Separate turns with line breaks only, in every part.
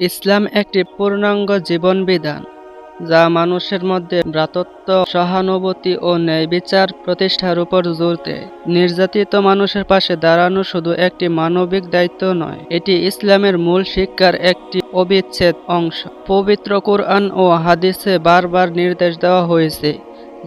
ইসলাম একটি পূর্ণাঙ্গ জীবন বিধান যা মানুষের মধ্যে ভ্রাতত্ব, সহানুভূতি ও ন্যায় বিচার প্রতিষ্ঠার উপর জোর দেয়। নির্যাতিত মানুষের পাশে দাঁড়ানো শুধু একটি মানবিক দায়িত্ব নয়, এটি ইসলামের মূল শিক্ষার একটি অবিচ্ছেদ অংশ। পবিত্র কোরআন ও হাদিসে বারবার নির্দেশ দেওয়া হয়েছে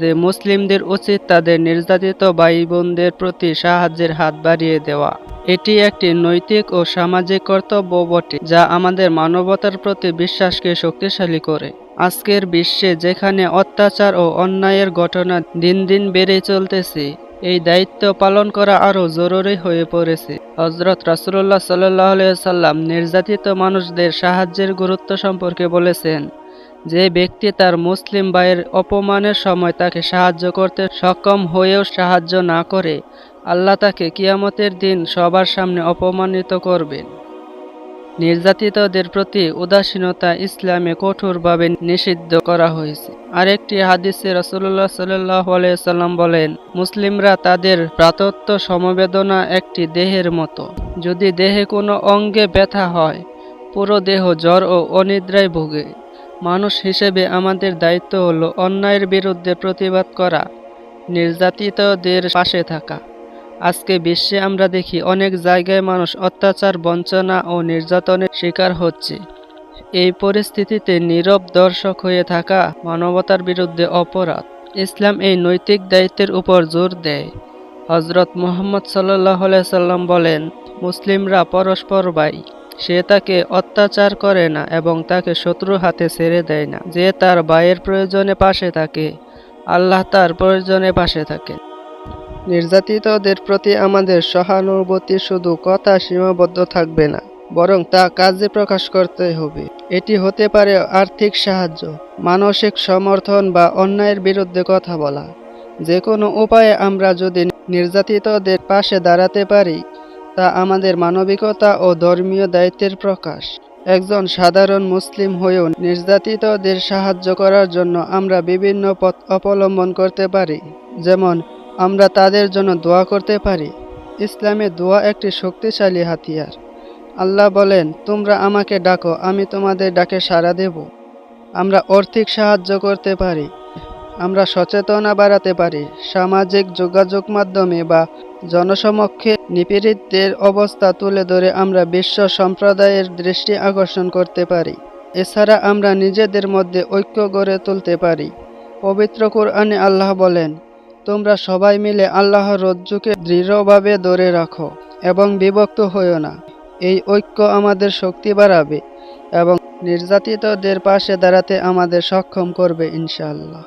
যে মুসলিমদের উচিত তাদের নির্যাতিত ভাই বোনদের প্রতি সাহায্যের হাত বাড়িয়ে দেওয়া। এটি একটি নৈতিক ও সামাজিক কর্তব্য বটে, যা আমাদের মানবতার প্রতি বিশ্বাসকে শক্তিশালী করে। আজকের বিশ্বে যেখানে অত্যাচার ও অন্যায়ের ঘটনা দিন দিন বেড়ে চলতেছে, এই দায়িত্ব পালন করা আরও জরুরি হয়ে পড়েছে। হজরত রাসুল্লাহ সাল্লাহ সাল্লাম নির্যাতিত মানুষদের সাহায্যের গুরুত্ব সম্পর্কে বলেছেন যে ব্যক্তি তার মুসলিম ভাইয়ের অপমানের সময় তাকে সাহায্য করতে সক্ষম হয়েও সাহায্য না করে, আল্লাহ তাকে কিয়ামতের দিন সবার সামনে অপমানিত করবেন। নির্যাতিতদের প্রতি উদাসীনতা ইসলামে কঠোরভাবে নিষিদ্ধ করা হয়েছে। আরেকটি হাদিসে রসুল্লাহ সাল্লাহ সাল্লাম বলেন, মুসলিমরা তাদের প্রাতত্ব সমবেদনা একটি দেহের মতো। যদি দেহে কোনো অঙ্গে ব্যথা হয়, পুরো দেহ জ্বর ও অনিদ্রায় ভোগে। মানুষ হিসেবে আমাদের দায়িত্ব হলো অন্যায়ের বিরুদ্ধে প্রতিবাদ করা, নির্যাতিতদের পাশে থাকা। আজকে বিশ্বে আমরা দেখি অনেক জায়গায় মানুষ অত্যাচার, বঞ্চনা ও নির্যাতনের শিকার হচ্ছে। এই পরিস্থিতিতে নীরব দর্শক হয়ে থাকা মানবতার বিরুদ্ধে অপরাধ। ইসলাম এই নৈতিক দায়িত্বের উপর জোর দেয়। হজরত মোহাম্মদ সাল্লাহ সাল্লাম বলেন, মুসলিমরা পরস্পর ভাই সে তাকে অত্যাচার করে না এবং তাকে শত্রুর হাতে ছেড়ে দেয় না, যে তার ভাইয়ের প্রয়োজনে পাশে থাকে, আল্লাহ তার প্রয়োজনে পাশে থাকেন। নির্যাতিতদের প্রতি আমাদের সহানুভূতি শুধু কথা সীমাবদ্ধ থাকবে না, বরং তা কাজে প্রকাশ করতে হবে। এটি হতে পারে আর্থিক সাহায্য, মানসিক সমর্থন বা অন্যায়ের বিরুদ্ধে কথা বলা। যে কোনো উপায়ে আমরা যদি নির্যাতিতদের পাশে দাঁড়াতে পারি তা আমাদের মানবিকতা ও ধর্মীয় দায়িত্বের প্রকাশ। একজন সাধারণ মুসলিম হয়েও নির্যাতিতদের সাহায্য করার জন্য আমরা বিভিন্ন পথ অবলম্বন করতে পারি, যেমন আমরা তাদের জন্য দোয়া করতে পারি। ইসলামে দোয়া একটি শক্তিশালী হাতিয়ার। আল্লাহ বলেন, তোমরা আমাকে ডাকো, আমি তোমাদের ডাকে সাড়া দেব। আমরা আর্থিক সাহায্য করতে পারি। আমরা সচেতনা বাড়াতে পারি। সামাজিক যোগাযোগ মাধ্যমে বা জনসমক্ষে নিপীড়িতদের অবস্থা তুলে ধরে আমরা বিশ্ব সম্প্রদায়ের দৃষ্টি আকর্ষণ করতে পারি। এছাড়া আমরা নিজেদের মধ্যে ঐক্য গড়ে তুলতে পারি। পবিত্র কোরআনে আল্লাহ বলেন, তোমরা সবাই মিলে আল্লাহর রজ্জুকে দৃঢ়ভাবে ধরে রাখো এবং বিভক্ত হইও না। এই ঐক্য আমাদের শক্তি বাড়াবে এবং নির্যাতিতদের পাশে দাঁড়াতে আমাদের সক্ষম করবে ইনশাআল্লাহ।